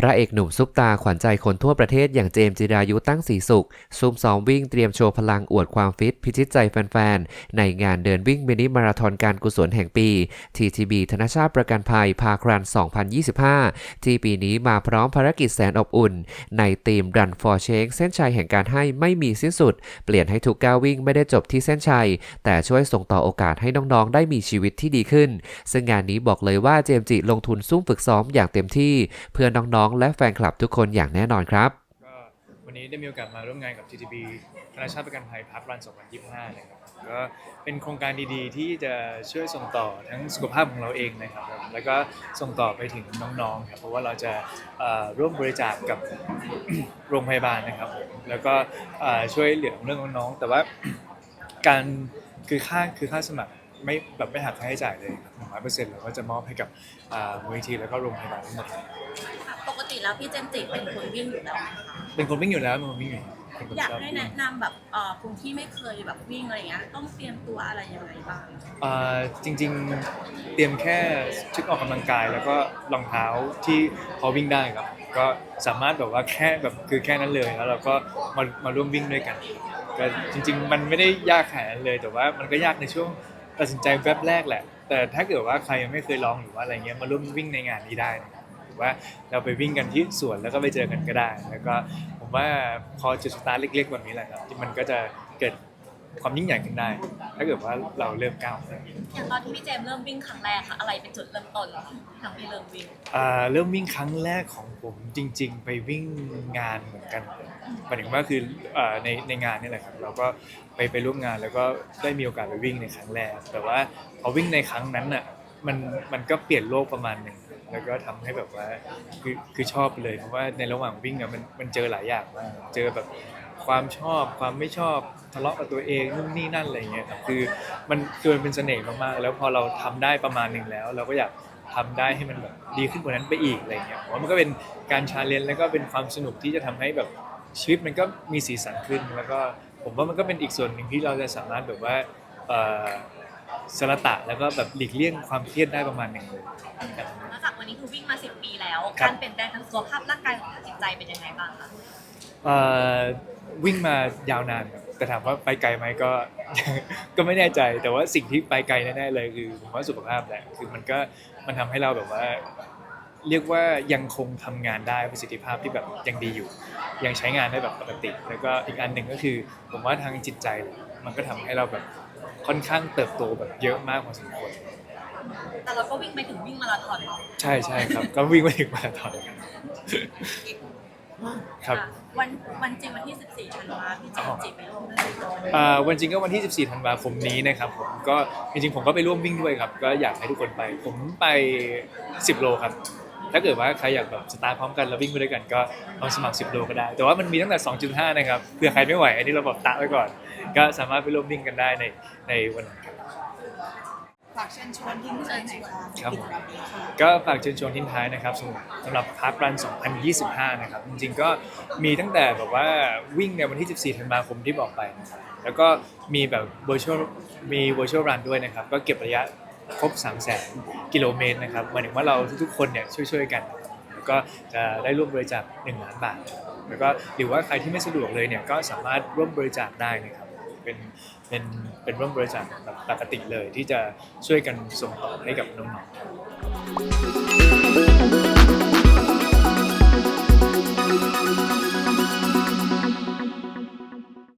พระเอกหนุ่มซุปตาขวัญใจคนทั่วประเทศอย่างเจมจิรายุตั้งสีสุขซุ่มซ้อมวิ่งเตรียมโชว์พลังอวดความฟิตพิชิตใจแฟนๆ ในงานเดินวิ่งมินิมาราธอนการกุศลแห่งปี TTB ธนชาติประกันภัยพาครัน 2025 ที่ปีนี้มาพร้อมภารกิจแสนอบอุ่น ในทีม Run for Change เส้นชัยแห่งการให้ไม่มีสิ้นสุด เปลี่ยนให้ทุกก้าววิ่งไม่ได้จบที่เส้นชัย แต่ช่วยส่งต่อโอกาสให้น้องๆ ได้มีชีวิตที่ดีขึ้น ซึ่งงานนี้บอกเลยว่าเจมจิลงทุนซุ่มฝึกซ้อมอย่างเต็มที่ เพื่อน้องๆองๆ และแฟนคลับทุกคนอย่างแน่นอนครับ ก็วันนี้ได้มีโอกาสมาร่วมงานกับ TTB ธนาชาติประกันภัยพักรัน2025นะครับก็เป็นโครงการดีๆ ที่จะช่วยส่งต่อทั้งสุขภาพของเราเองนะครับ แล้วก็ส่งต่อไปถึงน้องๆครับเพราะว่าเราจะร่วมบริจาคกับโรงพยาบาลนะครับผมแล้วก็ช่วยเหลือเรื่องน้องๆแต่ว่าการคือค่าคือค่าสมัครไม่แบบไม่หักค่าใช้จ่ายเลยหนึ่งร้อยเปอร์เซ็นต์เราก็จะมอบให้กับมูลนิธิแล้วก็โรงพยาบาลทั้งหมด ติแล้วพี่เจนจิเป็นคนวิ่งอยู่แล้วไหมคะเป็นคนวิ่งอยู่แล้วเป็นคนวิ่งอยู่เป็นคนอยากชอบให้วิ่ง แนะนำแบบเอ่อคนที่ไม่เคยแบบวิ่งอะไรเงี้ยต้องเตรียมตัวอะไรยังไงบ้าง อ่าจริงๆเตรียมแค่ชุดออกกำลังกายแล้วก็รองเท้าที่พอวิ่งได้ครับ ก็สามารถแบบว่าแค่แบบคือแค่นั้นเลยแล้วเราก็มามาร่วมวิ่งด้วยกันก็จริง ๆ มันไม่ได้ยากขนาดนั้นเลย แต่ว่ามันก็ยากในช่วงตัดสินใจแวบแรกแหละ แต่ถ้าเกิดว่าใครยังไม่เคยลองหรือว่าอะไรเงี้ยมาร่วมวิ่งในงานนี้ได้นะครับห รือว่าเราไปวิ่งกันที่สวนแล้วก็ไปเจอกันก็ได้ แล้วก็ผมว่าพอจุดสตาร์ทเล็กๆแบบนี้แหละครับที่มันก็จะเกิดความยิ่งใหญ่ขึ้นได้ ถ้าเกิดว่าเราเริ่มก้าวอย่างตอนที่พี่เจมส์เริ่มวิ่งครั้งแรกค่ะอะไรเป็นจุดเริ่มต้นทำให้เริ่มวิ่งอ่าเริ่มวิ่งครั้งแรกของผมจริง ๆ ไปวิ่งงานเหมือนกันหมายถึงว่าคืออ่าในในงานนี่แหละครับเราก็ไปไปร่วมงานแล้วก็ได้มีโอกาสไปวิ่งในครั้งแรก แต่ว่าพอวิ่งในครั้งนั้นน่ะมันมันก็เปลี่ยนโลกประมาณหนึ่ง แล้วก็ทำให้แบบว่าคือคือชอบไปเลยเพราะว่าในระหว่างวิ่งอะมันมันเจอหลายอย่างมากเจอแบบความชอบความไม่ชอบทะเลาะกับตัวเองนู่นนี่นั่นอะไรเงี้ยครับคือมันคือมันเป็นเสน่ห์มากๆแล้วพอเราทำได้ประมาณหนึ่งแล้ว เราก็อยากทำได้ให้มันแบบดีขึ้นกว่านั้นไปอีกอะไรเงี้ยผมว่ามันก็เป็นการชาเลนจ์แล้วก็เป็นความสนุกที่จะทำให้แบบชีวิตมันก็มีสีสันขึ้นแล้วก็ผมว่ามันก็เป็นอีกส่วนหนึ่งที่เราจะสามารถแบบว่าเอ่อ สละตะแล้วก็แบบหลีกเลี่ยงความเครียดได้ประมาณหนึ่งเลยครับนอกจากวันนี้คือวิ่งมา 10 ปีแล้ว ครับ การเปลี่ยนแปลงทางสุขภาพร่างกายของจิตใจเป็นยังไงบ้างคะเอ่อวิ่งมายาวนานครับแต่ถามว่าไปไกลไหมก็ ก็ไม่แน่ใจแต่ว่าสิ่งที่ไปไกลแน่ๆเลยคือผมว่าสุขภาพแหละคือมันก็มันทำให้เราแบบว่า เรียกว่ายังคงทำงานได้ประสิทธิภาพที่แบบยังดีอยู่ ยังใช้งานได้แบบปกติ แล้วก็อีกอันหนึ่งก็คือ ผมว่าทางจิตใจเลยมันก็ทำให้เราแบบ ค่อนข้างเติบโตแบบเยอะมากพอสมควรแต่เราก็วิ่งไปถึงวิ่งมาราธอนเนาะใช่ใช่ครับ ก็วิ่งมาถึงมาราธอนครับะวันวันจริงวันที่ 14ธันวาพี่เจมส์จิไปร่วมด้วยอ่าวันจริงก็วันที่ 14ธันวาคมนี้นะครับผมก็จริงๆผมก็ไปร่วมวิ่งด้วยครับ ก็อยากให้ทุกคนไป ผมไป 10 โลครับ ถ้าเกิดว่าใครอยากแบบสตาร์ทพร้อมกันแล้ววิ่งไปด้วยกันก็ลองสมัคร 10 โลก็ได้ แต่ว่ามันมีตั้งแต่ 2.5 นะครับเผื่อใครไม่ไหว อันนี้เราบอกตะไว้ก่อน ก็สามารถไปร่วมวิ่งกันได้ในในวันนั้นครับฝากเชิญชวนทิ้งท้ายหน่อยค่ะครับกิจกรรมนี้ค่ะก็ฝากเชิญชวนทิ้งท้ายนะครับสำหรับสำหรับพาร์ครัน 2025 นะครับ จริงๆก็มีตั้งแต่แบบว่าวิ่งในวันที่ 14 ธันวาคมที่บอกไปนะครับแล้วก็มีแบบ virtual มี virtual run ด้วยนะครับ ก็เก็บระยะครบ 3 0 0 0 0 0 กิโลเมตรนะครับหมายถึงว่าเราทุกๆคนเนี่ยช่วยๆกัน แล้วก็จะได้ร่วมบริจาค1ล้านบาทแล้วก็หรือว่าใครที่ไม่สะดวกเลยเนี่ยก็สามารถร่วมบริจาคได้นะครับเป็นเป็นเป็นร่วมบริจาคแบบปกติเลยที่จะช่วยกันส่งต่อให้กับน้องๆ